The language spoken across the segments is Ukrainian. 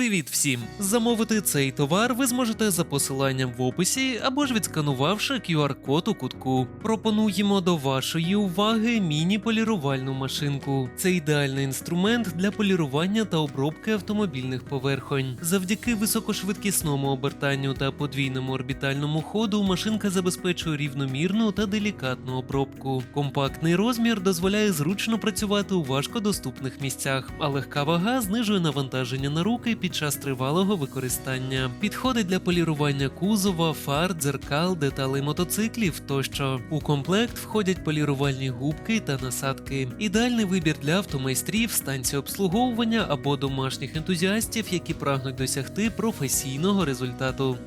Привіт всім! Замовити цей товар ви зможете за посиланням в описі або ж відсканувавши QR-код у кутку. Пропонуємо до вашої уваги міні-полірувальну машинку. Це ідеальний інструмент для полірування та обробки автомобільних поверхонь. Завдяки високошвидкісному обертанню та подвійному орбітальному ходу машинка забезпечує рівномірну та делікатну обробку. Компактний розмір дозволяє зручно працювати у важкодоступних місцях, а легка вага знижує навантаження на руки під час тривалого використання. Підходить для полірування кузова, фар, дзеркал, деталей мотоциклів тощо. У комплект входять полірувальні губки та насадки. Ідеальний вибір для автомайстрів, станції обслуговування або домашніх ентузіастів, які прагнуть досягти професійного результату.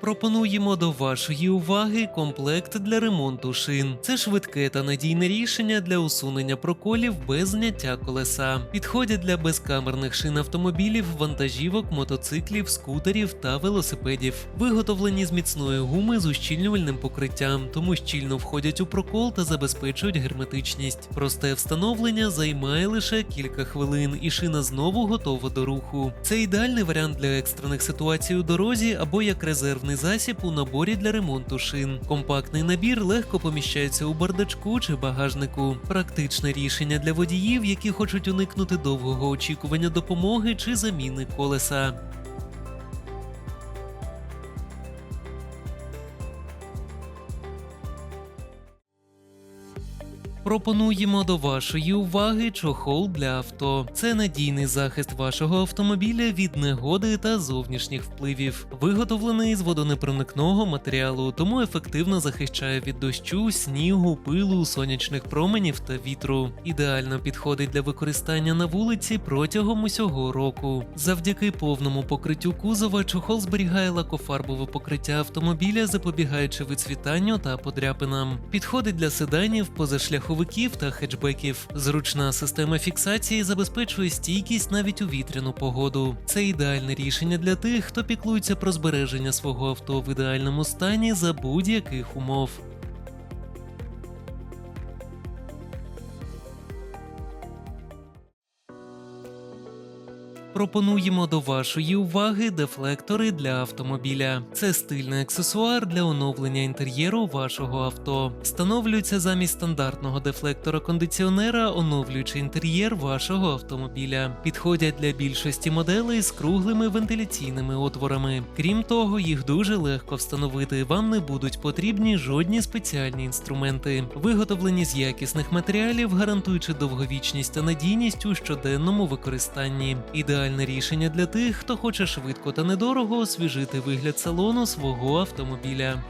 Пропонуємо до вашої уваги комплект для ремонту шин. Це швидке та надійне рішення для усунення проколів без зняття колеса. Підходять для безкамерних шин автомобілів, вантажівок, мотоциклів, скутерів та велосипедів. Виготовлені з міцної гуми з ущільнювальним покриттям, тому щільно входять у прокол та забезпечують герметичність. Просте встановлення займає лише кілька хвилин, і шина знову готова до руху. Це ідеальний варіант для екстрених ситуацій у дорозі або як резервний засіб у наборі для ремонту шин. Компактний набір легко поміщається у бардачку чи багажнику. Практичне рішення для водіїв, які хочуть уникнути довгого очікування допомоги чи заміни колеса. Пропонуємо до вашої уваги чохол для авто. Це надійний захист вашого автомобіля від негоди та зовнішніх впливів. Виготовлений з водонепроникного матеріалу, тому ефективно захищає від дощу, снігу, пилу, сонячних променів та вітру. Ідеально підходить для використання на вулиці протягом усього року. Завдяки повному покриттю кузова чохол зберігає лакофарбове покриття автомобіля, запобігаючи вицвітанню та подряпинам. Підходить для седанів, позашляховиків та хетчбеків. Зручна система фіксації забезпечує стійкість навіть у вітряну погоду. Це ідеальне рішення для тих, хто піклується про збереження свого авто в ідеальному стані за будь-яких умов. Пропонуємо до вашої уваги дефлектори для автомобіля. Це стильний аксесуар для оновлення інтер'єру вашого авто. Встановлюється замість стандартного дефлектора кондиціонера, оновлюючи інтер'єр вашого автомобіля. Підходять для більшості моделей з круглими вентиляційними отворами. Крім того, їх дуже легко встановити. Вам не будуть потрібні жодні спеціальні інструменти, виготовлені з якісних матеріалів, гарантуючи довговічність та надійність у щоденному використанні. Ідеальне рішення для тих, хто хоче швидко та недорого освіжити вигляд салону свого автомобіля.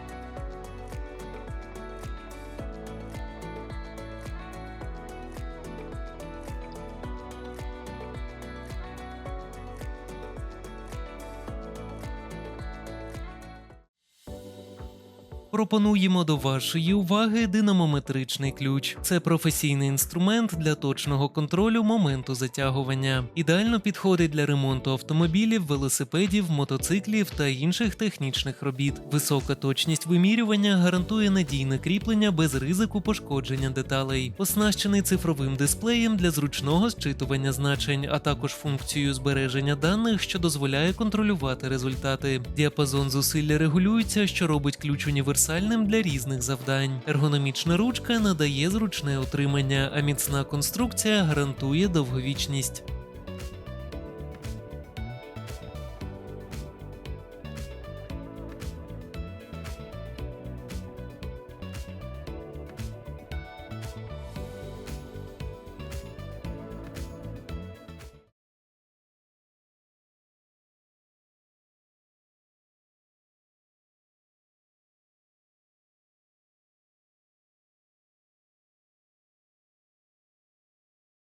Пропонуємо до вашої уваги динамометричний ключ. Це професійний інструмент для точного контролю моменту затягування. Ідеально підходить для ремонту автомобілів, велосипедів, мотоциклів та інших технічних робіт. Висока точність вимірювання гарантує надійне кріплення без ризику пошкодження деталей. Оснащений цифровим дисплеєм для зручного зчитування значень, а також функцією збереження даних, що дозволяє контролювати результати. Діапазон зусилля регулюється, що робить ключ універсальним для різних завдань. Ергономічна ручка надає зручне утримання, а міцна конструкція гарантує довговічність.